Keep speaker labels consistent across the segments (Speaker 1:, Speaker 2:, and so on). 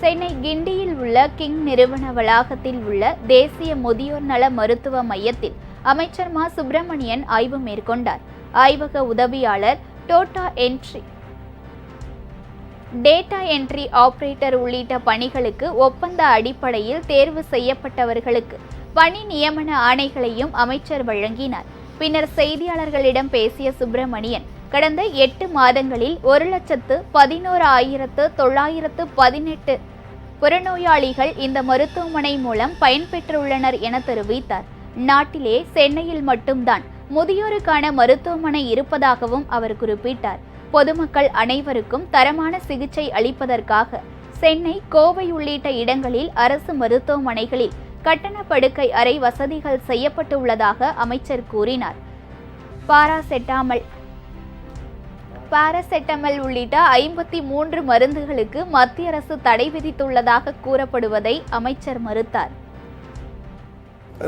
Speaker 1: சென்னை கிண்டியில் உள்ள கிங் நிறுவன வளாகத்தில் உள்ள தேசிய முதியோர் நல மருத்துவ மையத்தில் அமைச்சர் மா. சுப்பிரமணியன் ஆய்வு மேற்கொண்டார். ஆய்வக உதவியாளர் data entry. Data entry operator உள்ளிட்ட பணிகளுக்கு ஒப்பந்த அடிப்படையில் தேர்வு செய்யப்பட்டவர்களுக்கு பணி நியமன ஆணைகளையும் அமைச்சர் வழங்கினார். பின்னர் செய்தியாளர்களிடம் பேசிய சுப்பிரமணியன் கடந்த எட்டு மாதங்களில் ஒரு லட்சத்து பதினோரு ஆயிரத்து தொள்ளாயிரத்து பதினெட்டு புறநோயாளிகள் இந்த மருத்துவமனை மூலம் பயன்பெற்றுள்ளனர் என தெரிவித்தார். நாட்டிலே சென்னையில் மட்டும்தான் முதியோருக்கான மருத்துவமனை இருப்பதாகவும் அவர் குறிப்பிட்டார். பொதுமக்கள் அனைவருக்கும் தரமான சிகிச்சை அளிப்பதற்காக சென்னை கோவை உள்ளிட்ட இடங்களில் அரசு மருத்துவமனைகளில் கட்டண படுக்கை அறை வசதிகள் செய்யப்பட்டுள்ளதாக அமைச்சர் கூறினார். பாராசெட்டாமல் பாராசெட்டமல் உள்ளிட்ட ஐம்பத்தி மூன்று மருந்துகளுக்கு மத்திய அரசு தடை விதித்துள்ளதாக கூறப்படுவதை அமைச்சர் மறுத்தார்.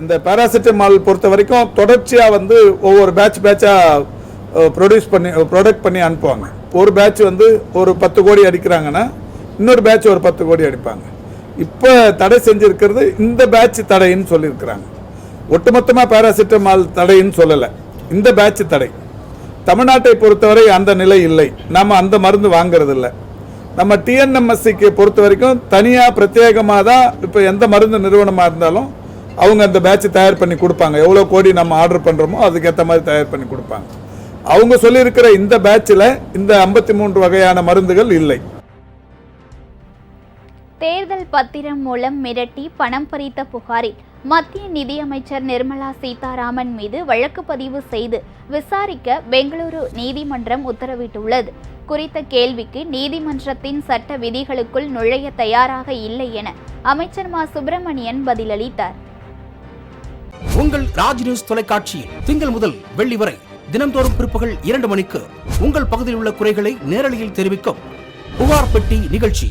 Speaker 2: இந்த பாராசெட்டமால் பொறுத்த வரைக்கும் தொடர்ச்சியாக வந்து ஒவ்வொரு பேட்ச் பேட்சாக ப்ரொடியூஸ் பண்ணி ப்ரொடக்ட் பண்ணி அனுப்புவாங்க. ஒரு பேட்ச் வந்து ஒரு பத்து கோடி அடிக்கிறாங்கன்னா இன்னொரு பேட்ச் ஒரு பத்து கோடி அடிப்பாங்க. இப்போ தடை செஞ்சிருக்கிறது இந்த பேட்ச் தடைன்னு சொல்லியிருக்கிறாங்க. ஒட்டுமொத்தமாக பேராசிட்டமால் தடைன்னு சொல்லலை. இந்த பேட்ச் தடை. தமிழ்நாட்டை பொறுத்தவரை அந்த நிலை இல்லை. நம்ம அந்த மருந்து வாங்குறதில்ல. இல்லை நம்ம டிஎன்எம்எஸ்சிக்கு பொறுத்த வரைக்கும் தனியாக பிரத்யேகமாக தான் இப்போ எந்த மருந்து நிறுவனமாக இருந்தாலும் அவங்க அந்த பேட்ச் தயார் பண்ணி கொடுப்பாங்க. எவ்வளோ கோடி நம்ம ஆர்டர் பண்ணுறோமோ அதுக்கேற்ற மாதிரி தயார் பண்ணி கொடுப்பாங்க. அவங்க சொல்லியிருக்கிற இந்த பேட்சில் இந்த ஐம்பத்தி மூன்று வகையான மருந்துகள் இல்லை.
Speaker 1: தேர்தல் பத்திரம் மூலம் மிரட்டி பணம் பறித்த புகாரில் மத்திய நிதியமைச்சர் நிர்மலா சீதாராமன் மீது வழக்கு பதிவு செய்து விசாரிக்க பெங்களூரு நீதிமன்றம் உத்தரவிட்டுள்ளது. குறித்த கேள்விக்கு நீதிமன்றத்தின் சட்ட விதிகளுக்குள் நுழைய தயாராக இல்லை என அமைச்சர் மா. சுப்பிரமணியன் பதிலளித்தார்.
Speaker 3: உங்கள் ராஜ் நியூஸ் தொலைக்காட்சியில் திங்கள் முதல் வெள்ளி வரை தினந்தோறும் பிற்பகல் இரண்டு மணிக்கு உங்கள் பகுதியில் உள்ள குறைகளை நேரலையில் தெரிவிக்கும் புகார் பெட்டி நிகழ்ச்சி.